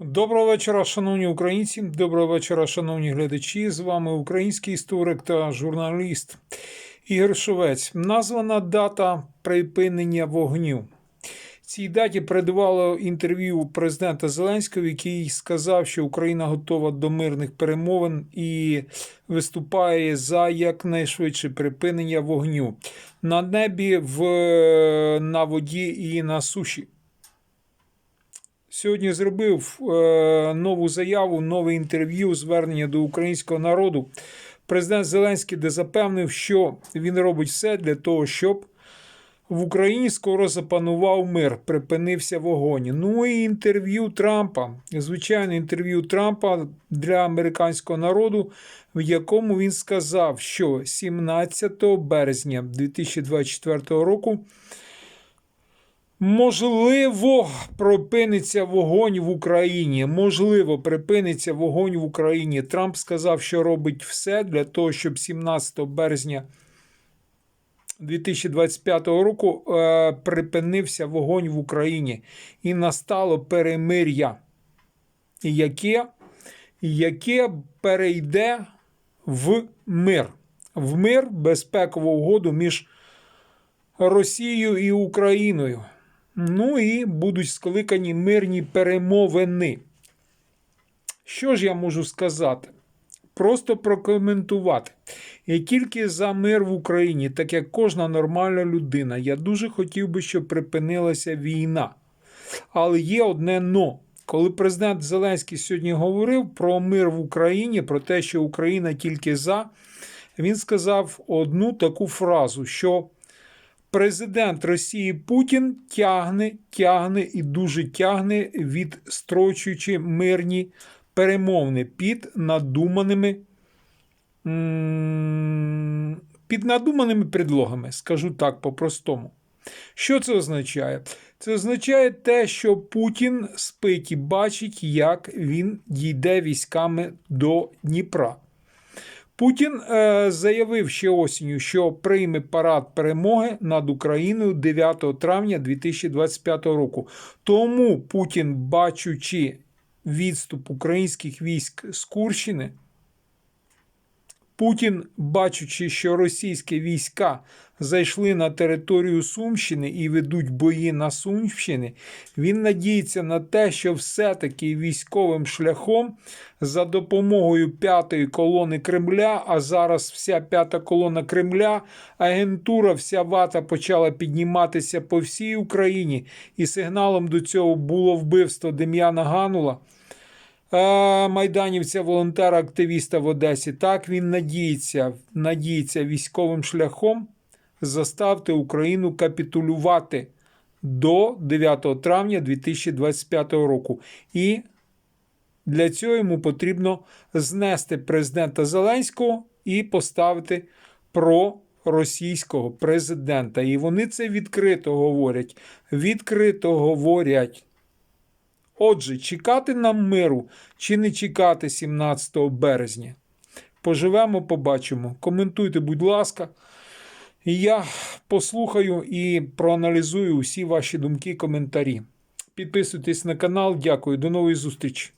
Доброго вечора, шановні українці. Доброго вечора, шановні глядачі. З вами український історик та журналіст Ігор Шовець. Названа дата припинення вогню. Цій даті передавало інтерв'ю президента Зеленського, який сказав, що Україна готова до мирних перемовин і виступає за якнайшвидше припинення вогню на небі, в, на воді і на суші сьогодні зробив е, нову заяву, нове інтерв'ю, звернення до українського народу. Президент Зеленський, де запевнив, що він робить все для того, щоб в Україні скоро запанував мир, припинився вогонь. Ну і інтерв'ю Трампа, звичайне інтерв'ю Трампа для американського народу, в якому він сказав, що 17 березня 2024 року. Можливо, припиниться вогонь в Україні. Можливо, припиниться вогонь в Україні. Трамп сказав, що робить все для того, щоб 17 березня 2025 року е, припинився вогонь в Україні і настало перемир'я, яке, яке перейде в мир, в мир безпекову угоду між Росією і Україною. Ну і будуть скликані мирні перемовини. Що ж я можу сказати? Просто прокоментувати. Я тільки за мир в Україні, так як кожна нормальна людина, я дуже хотів би, щоб припинилася війна. Але є одне но. Коли президент Зеленський сьогодні говорив про мир в Україні, про те, що Україна тільки за, він сказав одну таку фразу, що Президент Росії Путін тягне, тягне і дуже тягне, відстрочуючи мирні перемовини під надуманими під надуманими предлогами, скажу так по-простому. Що це означає? Це означає те, що Путін спить і бачить, як він дійде військами до Дніпра. Путін е, заявив ще осінню, що прийме парад перемоги над Україною 9 травня 2025 року. Тому Путін, бачучи відступ українських військ з Курщини, Путін, бачучи, що російські війська зайшли на територію Сумщини і ведуть бої на Сумщині, він надіється на те, що все-таки військовим шляхом за допомогою п'ятої колони Кремля, а зараз вся п'ята колона Кремля, агентура, вся вата почала підніматися по всій Україні, і сигналом до цього було вбивство Дем'яна Ганула. Майданівця, волонтера, активіста в Одесі. Так він надіється, надіється військовим шляхом заставити Україну капітулювати до 9 травня 2025 року. І для цього йому потрібно знести президента Зеленського і поставити проросійського президента. І вони це відкрито говорять. Відкрито говорять. Отже, чекати нам миру чи не чекати 17 березня. Поживемо, побачимо. Коментуйте, будь ласка. Я послухаю і проаналізую усі ваші думки, і коментарі. Підписуйтесь на канал. Дякую. До нової зустрічі.